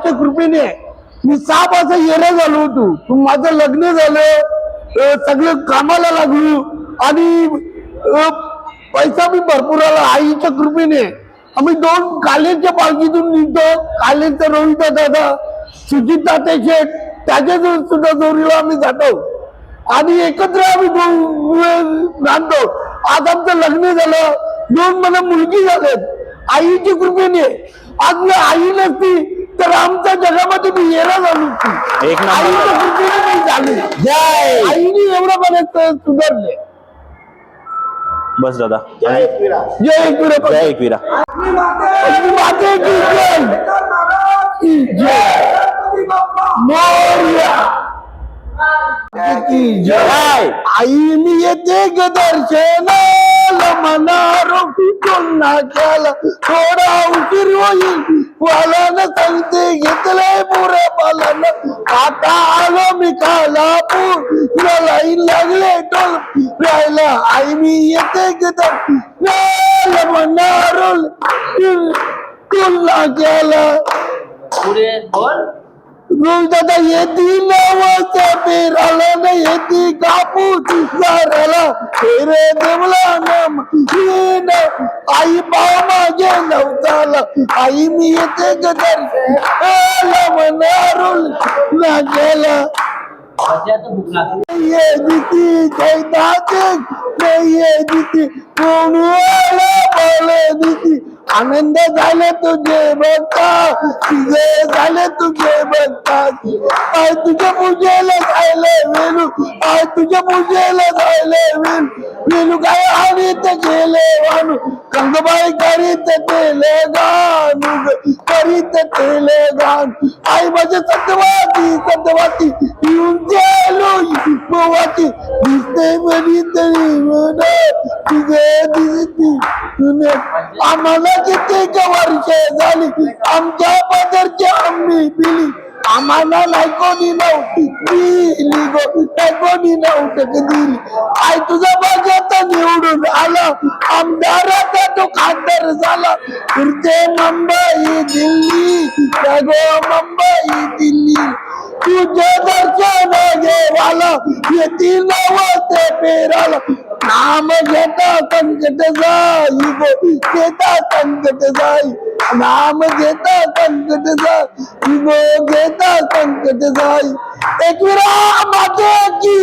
आईच्या कृपेने मी साप पाच येणं झालो होतो. तू माझं लग्न झालं सगळं कामाला लागलो आणि पैसा मी भरपूर आला आईच्या कृपेने. आम्ही दोन कालेच्या पालखीतून निघतो. कालेचं रोहिता दादा सुजित ताते शेठ त्याच्या सुद्धा जोरीला आम्ही जातो. आणि एकत्र आम्ही दोन आज आमचं लग्न झालं. दोन मला मुलगी झालेत. आईची कृपेने. आज मी आई नसती आमच्या जगामध्ये मी येरा झालो. एक झाली. जय. आईने एवढं मला सुधारले. बस दादा. जय एकविरा. जय एकविरा. माते. की जय. की जय मोरया. की जय. जय. आई मी येते ग दर्शनाला मनारो पुन्हा केला थोडा उशीर होईल. वालानं सांगते घेतलंय पुऱ्या पालानं. आता आलो मी खालापूर. लाईन लागले टोल. राहिला आई मी येते घेतात दर्शनाला मनारो पुन्हा केला पुढे बोल. दादा येती नवस पेराला न येती कापूस झाडाला फेरे देवला नम येन आई पाव माझे नवताला आई मी येते गदर मनारुल लागली. ये दिती जैताचे ये दिती कोण बोले दिती आनंद झाले तुझे बघता तुझे झाले तुझे बघता आय तुझ्या पूजेला झाले वेणू आय तुझ्या पूजेला झाले वेणू वेणू काय आणीत गेले वाणू कंगबाई करीत केले गाणू करीत केले गाण. आई माझे सत्यवादी सत्यवादी येऊन गेलो गोवाची दिसते बरी तरी म्हण तुझे दिसती तुने आम्हाला किती वर्ष झाली? आमच्या पदरची आम्ही दिली. आम्हाला नाही कोणी नव्हती दिली. नाही कोणी नव्हतं दिली. आई तुझा बघत निवडून आला. आमदाराचा तो खासदार झाला. फिरते मुंबई दिल्ली. गो मुंबई दिल्ली. तुझे दर्शन घेवाला येतील नवते पेराला. नाम घेता संकट जाई घेता संकट जाई. नाम घेता संकट जाई गो घेता संकट जाई. एकविरा माते की.